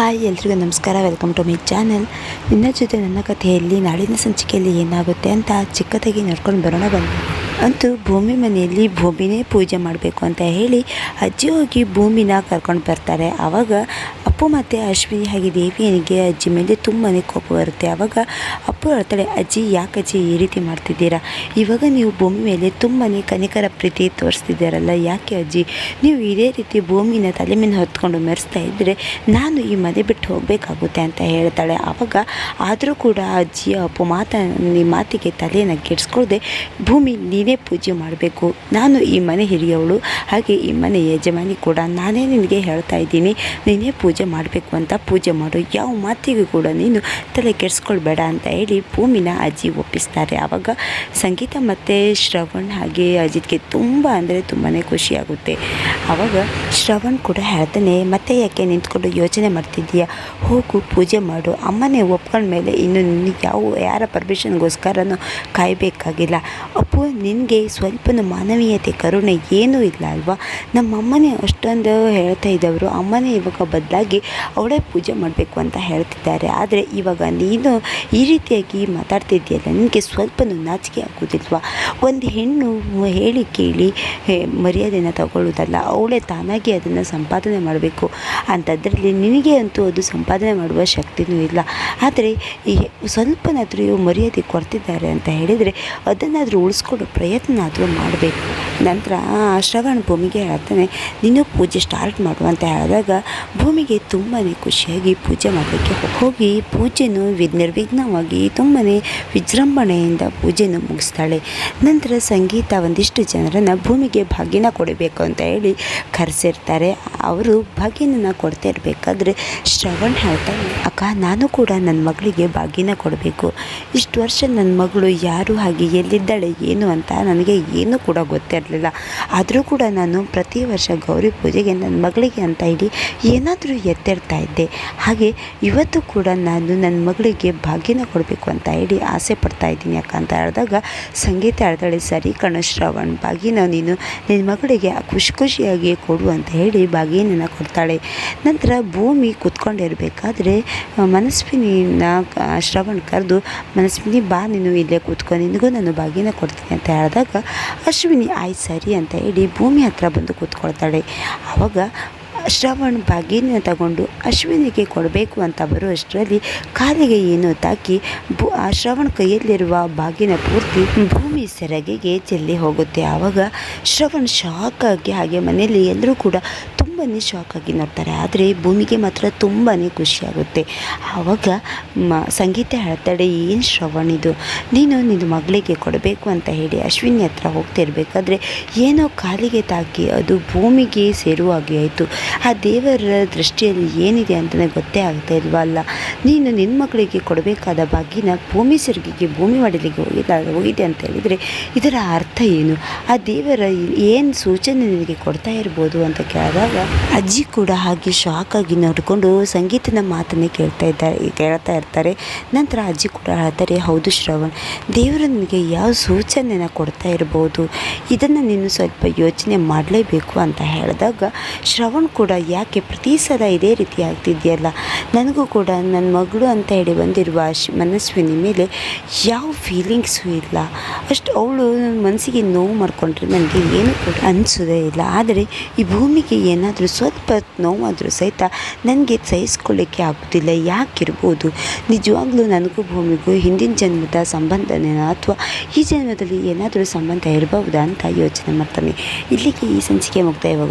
Hi ಎಲ್ರಿಗೂ ನಮಸ್ಕಾರ welcome to my channel ನಿನ್ನ ಜೊತೆ ನನ್ನ ಕಥೆಯಲ್ಲಿ ನಾಳಿನ ಸಂಚಿಕೆಯಲ್ಲಿ ಏನಾಗುತ್ತೆ ಅಂತ ಚಿಕ್ಕದಾಗಿ ನೋಡ್ಕೊಂಡು ಬರೋಣ ಬನ್ನಿ. ಅಂತೂ ಭೂಮಿ ಮನೆಯಲ್ಲಿ ಭೂಮಿನೇ ಪೂಜೆ ಮಾಡಬೇಕು ಅಂತ ಹೇಳಿ ಅಜ್ಜಿ ಹೋಗಿ ಭೂಮಿನ ಕರ್ಕೊಂಡು ಬರ್ತಾರೆ. ಆವಾಗ ಅಪ್ಪು ಮತ್ತು ಅಶ್ವಿನಿ ಹಾಗೆ ದೇವಿಯನಿಗೆ ಅಜ್ಜಿ ಮೇಲೆ ತುಂಬಾ ಕೋಪ ಬರುತ್ತೆ. ಆವಾಗ ಅಪ್ಪು ಹೇಳ್ತಾಳೆ, ಅಜ್ಜಿ, ಯಾಕೆ ಅಜ್ಜಿ ಈ ರೀತಿ ಮಾಡ್ತಿದ್ದೀರಾ? ಇವಾಗ ನೀವು ಭೂಮಿ ಮೇಲೆ ತುಂಬಾ ಕನಿಕರ ಪ್ರೀತಿ ತೋರಿಸ್ತಿದ್ದೀರಲ್ಲ, ಯಾಕೆ ಅಜ್ಜಿ? ನೀವು ಇದೇ ರೀತಿ ಭೂಮಿನ ತಲೆ ಮೇಲೆ ಹೊತ್ಕೊಂಡು ಮೆರೆಸ್ತಾ ಇದ್ದರೆ ನಾನು ಈ ಮನೆ ಬಿಟ್ಟು ಹೋಗಬೇಕಾಗುತ್ತೆ ಅಂತ ಹೇಳ್ತಾಳೆ. ಆವಾಗ ಆದರೂ ಕೂಡ ಅಜ್ಜಿಯ ಅಪ್ಪು ಮಾತ ಮಾತಿಗೆ ತಲೆಯನ್ನು ಕೆಡಿಸ್ಕೊಳ್ದೆ ಭೂಮಿ ನೀನೇ ಪೂಜೆ ಮಾಡಬೇಕು. ನಾನು ಈ ಮನೆ ಹಿರಿಯವಳು, ಹಾಗೆ ಈ ಮನೆ ಯಜಮಾನಿ ಕೂಡ ನಾನೇ ನಿನಗೆ ಹೇಳ್ತಾ ಇದ್ದೀನಿ. ನೀನೇ ಪೂಜೆ ಮಾಡಬೇಕು ಅಂತ ಪೂಜೆ ಮಾಡು. ಯಾವ ಮಾತಿಗೂ ಕೂಡ ನೀನು ತಲೆ ಕೆಡಿಸ್ಕೊಳ್ಬೇಡ ಅಂತ ಹೇಳಿ ಭೂಮಿನ ಅಜ್ಜಿ ಒಪ್ಪಿಸ್ತಾರೆ. ಆವಾಗ ಸಂಗೀತ ಮತ್ತು ಶ್ರವಣ್ ಹಾಗೆ ಅಜಿತ್ಗೆ ತುಂಬ ಅಂದರೆ ತುಂಬಾ ಖುಷಿಯಾಗುತ್ತೆ ಆವಾಗ ಶ್ರವಣ್ ಕೂಡ ಹೇಳ್ತಾನೆ, ಮತ್ತೆ ಯಾಕೆ ನಿಂತ್ಕೊಂಡು ಯೋಚನೆ ಮಾಡ್ತಿದ್ದೀಯಾ? ಹೋಗು, ಪೂಜೆ ಮಾಡು. ಅಮ್ಮನೇ ಒಪ್ಕೊಂಡ್ಮೇಲೆ ಇನ್ನು ನಿನಗೆ ಯಾವ, ಯಾರ ಪರ್ಮಿಷನ್ಗೋಸ್ಕರನೂ ಕಾಯಬೇಕಾಗಿಲ್ಲ. ಅಪ್ಪು ನಿನಗೆ ಸ್ವಲ್ಪನೂ ಮಾನವೀಯತೆ, ಕರುಣೆ ಏನೂ ಇಲ್ಲ ಅಲ್ವಾ? ನಮ್ಮ ಅಮ್ಮನೇ ಅಷ್ಟೊಂದು ಹೇಳ್ತಾ ಇದ್ದವರು. ಅಮ್ಮನೇ ಇವಾಗ ಬದಲಾಗಿ ಅವಳೇ ಪೂಜೆ ಮಾಡಬೇಕು ಅಂತ ಹೇಳ್ತಿದ್ದಾರೆ. ಆದರೆ ಇವಾಗ ನೀನು ಈ ರೀತಿಯಾಗಿ ಮಾತಾಡ್ತಿದ್ದೀಯಲ್ಲ, ನಿನಗೆ ಸ್ವಲ್ಪನೂ ನಾಚಿಕೆ ಆಗೋದಿಲ್ವಾ? ಒಂದು ಹೆಣ್ಣು ಹೇಳಿ ಕೇಳಿ ಮರ್ಯಾದೆನ ತಗೊಳ್ಳೋದಲ್ಲ ಅವಳೇ ತಾನಾಗಿ ಅದನ್ನು ಸಂಪಾದನೆ ಮಾಡಬೇಕು. ಅಂಥದ್ರಲ್ಲಿ ನಿನಗೆ ಅಂತೂ ಅದು ಸಂಪಾದನೆ ಮಾಡುವ ಶಕ್ತಿನೂ ಇಲ್ಲ. ಆದರೆ ಈ ಸ್ವಲ್ಪನಾದರೂ ಮರ್ಯಾದೆ ಕೊಡ್ತಿದ್ದಾರೆ ಅಂತ ಹೇಳಿದರೆ ಅದನ್ನಾದರೂ ಉಳಿಸ್ಕೊಡೋ ಪ್ರಯತ್ನ ಆದರೂ ಮಾಡಬೇಕು. ನಂತರ ಶ್ರವಣ ಭೂಮಿಗೆ ಹೇಳ್ತಾನೆ ನೀನು ಪೂಜೆ ಸ್ಟಾರ್ಟ್ ಮಾಡು ಅಂತ ಹೇಳಿದಾಗ ಭೂಮಿಗೆ ತುಂಬಾ ಖುಷಿಯಾಗಿ ಪೂಜೆ ಮಾಡಲಿಕ್ಕೆ ಹೋಗಿ ಪೂಜೆನೂ ನಿರ್ವಿಘ್ನವಾಗಿ ತುಂಬಾ ವಿಜೃಂಭಣೆಯಿಂದ ಪೂಜೆನ ಮುಗಿಸ್ತಾಳೆ. ನಂತರ ಸಂಗೀತ ಒಂದಿಷ್ಟು ಜನರನ್ನು ಭೂಮಿಗೆ ಭಾಗ್ಯನ ಕೊಡಬೇಕು ಅಂತ ಹೇಳಿ ಕರೆಸಿರ್ತಾರೆ. ಅವರು ಭಾಗ್ಯನ ಕೊಡ್ತಾ ಇರಬೇಕಾದ್ರೆ ಶ್ರವಣ್ ಹೇಳ್ತಾನೆ ಅಕ್ಕ, ನಾನು ಕೂಡ ನನ್ನ ಮಗಳಿಗೆ ಭಾಗ್ಯನ ಕೊಡಬೇಕು. ಇಷ್ಟು ವರ್ಷ ನನ್ನ ಮಗಳು ಯಾರು ಹಾಗೆ ಎಲ್ಲಿದ್ದಾಳೆ, ಏನು ಅಂತ ನನಗೆ ಏನೂ ಕೂಡ ಗೊತ್ತಿರಲಿಲ್ಲ. ಆದರೂ ಕೂಡ ನಾನು ಪ್ರತಿ ವರ್ಷ ಗೌರಿ ಪೂಜೆಗೆ ನನ್ನ ಮಗಳಿಗೆ ಅಂತ ಹೇಳಿ ಏನಾದರೂ ಎತ್ತಿರ್ತಾ ಇದ್ದೆ. ಹಾಗೆ ಇವತ್ತು ಕೂಡ ನಾನು ನನ್ನ ಮಗಳಿಗೆ ಭಾಗ್ಯನ ಕೊಡಬೇಕು ಅಂತ ಹೇಳಿ ಆಸೆ ಪಡ್ತಾ ಇದ್ದೀನಿ ಯಾಕಂತ ಅಂತ ಹೇಳಿದಾಗ, ಸಂಗೀತ ಹೇಳ್ತಾಳೆ, ಸರಿ ಕಣ ಶ್ರವಣ್, ಭಾಗ್ಯನ ನೀನು ನಿನ್ನ ಮಗಳಿಗೆ ಖುಷಿ ಖುಷಿಯಾಗಿ ಕೊಡು ಅಂತ ಹೇಳಿ ಭಾಗ್ಯನ ಕೊಡ್ತಾಳೆ. ನಂತರ ಭೂಮಿ ಕೂತ್ಕೊಂಡಿರಬೇಕಾದ್ರೆ ಮನಸ್ವಿನಿನ ಶ್ರವಣ್ ಕರೆದು, ಮನಸ್ವಿನಿ ಬಾ ನೀನು ಇಲ್ಲೇ ಕೂತ್ಕೊಂಡು ನಿನಗೂ ನಾನು ಭಾಗ್ಯನ ಕೊಡ್ತೀನಿ ಅಂತ ಹೇಳಿದಾಗ ಅಶ್ವಿನಿ, ಆಯ್ತು ಸರಿ ಅಂತ ಹೇಳಿ ಭೂಮಿ ಹತ್ರ ಬಂದು ಕೂತ್ಕೊಳ್ತಾಳೆ. ಆವಾಗ ಶ್ರವಣ್ ಬಾಗಿನ ತಗೊಂಡು, ಅಶ್ವಿನಿಗೆ ಕೊಡಬೇಕು ಅಂತ ಬರೋ ಅಷ್ಟರಲ್ಲಿ ಕಾಲಿಗೆ ಏನೋ ತಾಕಿ ಭೂ, ಆ ಶ್ರವಣ್ ಕೈಯಲ್ಲಿರುವ ಬಾಗಿನ ಪೂರ್ತಿ ಭೂಮಿ ಸೆರಗಿಗೆ ಚೆಲ್ಲಿ ಹೋಗುತ್ತೆ. ಆವಾಗ ಶ್ರವಣ್ ಶಾಕ್ ಆಗಿ ಹಾಗೆ ಮನೆಯಲ್ಲಿ ಎಲ್ಲರೂ ಕೂಡ ತುಂಬಾ ಶಾಕ್ ಆಗಿ ನೋಡ್ತಾರೆ. ಆದರೆ ಭೂಮಿಗೆ ಮಾತ್ರ ತುಂಬಾ ಖುಷಿಯಾಗುತ್ತೆ. ಆವಾಗ ಮ, ಸಂಗೀತ ಹೇಳ್ತಾಳೆ ಏನು ಶ್ರವಣ್ ಇದು? ನೀನು ನಿನ್ನ ಮಗಳಿಗೆ ಕೊಡಬೇಕು ಅಂತ ಹೇಳಿ ಅಶ್ವಿನಿ ಹತ್ರ ಹೋಗ್ತಿರ್ಬೇಕಾದ್ರೆ ಏನೋ ಕಾಲಿಗೆ ತಾಕಿ ಅದು ಭೂಮಿಗೆ ಸೇರುವಾಗೆ ಆಯಿತು. ಆ ದೇವರ ದೃಷ್ಟಿಯಲ್ಲಿ ಏನಿದೆ ಅಂತಲೇ ಗೊತ್ತೇ ಆಗ್ತಾ ಇಲ್ವಲ್ಲ ನೀನು ನಿನ್ನ ಮಗಳಿಗೆ ಕೊಡಬೇಕಾದ ಭಾಗ್ಯನ ಭೂಮಿ ಸೆರಿಗೆಗೆ, ಭೂಮಿ ಮಾಡಲಿಕ್ಕೆ ಹೋಗಿದ್ದ ಹೋಗಿದೆ ಅಂತ ಹೇಳಿದರೆ ಇದರ ಅರ್ಥ ಏನು? ಆ ದೇವರ ಏನು ಸೂಚನೆ ನಿನಗೆ ಕೊಡ್ತಾ ಇರ್ಬೋದು ಅಂತ ಕೇಳಿದಾಗ ಅಜ್ಜಿ ಕೂಡ ಹಾಗೆ ಶಾಕ್ ಆಗಿ ನೋಡಿಕೊಂಡು ಸಂಗೀತನ ಮಾತನ್ನೇ ಕೇಳ್ತಾ ಇದ್ದಾರೆ, ಕೇಳ್ತಾ ಇರ್ತಾರೆ. ನಂತರ ಅಜ್ಜಿ ಕೂಡ ಹೇಳ್ತಾರೆ, ಹೌದು ಶ್ರವಣ್, ದೇವರು ನಿನಗೆ ಯಾವ ಸೂಚನೆಯನ್ನು ಕೊಡ್ತಾ ಇರ್ಬೋದು? ಇದನ್ನು ನೀನು ಸ್ವಲ್ಪ ಯೋಚನೆ ಮಾಡಲೇಬೇಕು ಅಂತ ಹೇಳಿದಾಗ ಶ್ರವಣ್ ಕೂಡ, ಯಾಕೆ ಪ್ರತಿ ಸಲ ಇದೇ ರೀತಿ ಆಗ್ತಿದೆಯಲ್ಲ? ನನಗೂ ಕೂಡ ನನ್ನ ಮಗಳು ಅಂತ ಹೇಳಿ ಬಂದಿರುವ ಮನಸ್ವಿನ ಮೇಲೆ ಯಾವ ಫೀಲಿಂಗ್ಸು ಇಲ್ಲ. ಅಷ್ಟು ಅವಳು ನನ್ನ ಮನಸ್ಸಿಗೆ ನೋವು ಮಾಡಿಕೊಂಡ್ರೆ ನನಗೆ ಏನು ಕೂಡ ಅನಿಸೋದೇ ಇಲ್ಲ. ಆದರೆ ಈ ಭೂಮಿಗೆ ಏನಾದರೂ ಸ್ವಲ್ಪ ನೋವಾದರೂ ಸಹಿತ ನನಗೆ ಸಹಿಸ್ಕೊಳ್ಳಿಕ್ಕೆ ಆಗೋದಿಲ್ಲ. ಯಾಕಿರ್ಬೋದು? ನಿಜವಾಗ್ಲೂ ನನಗೂ ಭೂಮಿಗೂ ಹಿಂದಿನ ಜನ್ಮದ ಸಂಬಂಧನೇನ ಅಥವಾ ಈ ಜನ್ಮದಲ್ಲಿ ಏನಾದರೂ ಸಂಬಂಧ ಇರಬಹುದಾ ಅಂತ ಯೋಚನೆ ಮಾಡ್ತಾನೆ. ಇಲ್ಲಿಗೆ ಈ ಸಂಚಿಕೆ ಮುಕ್ತಾಯವಾಗುತ್ತೆ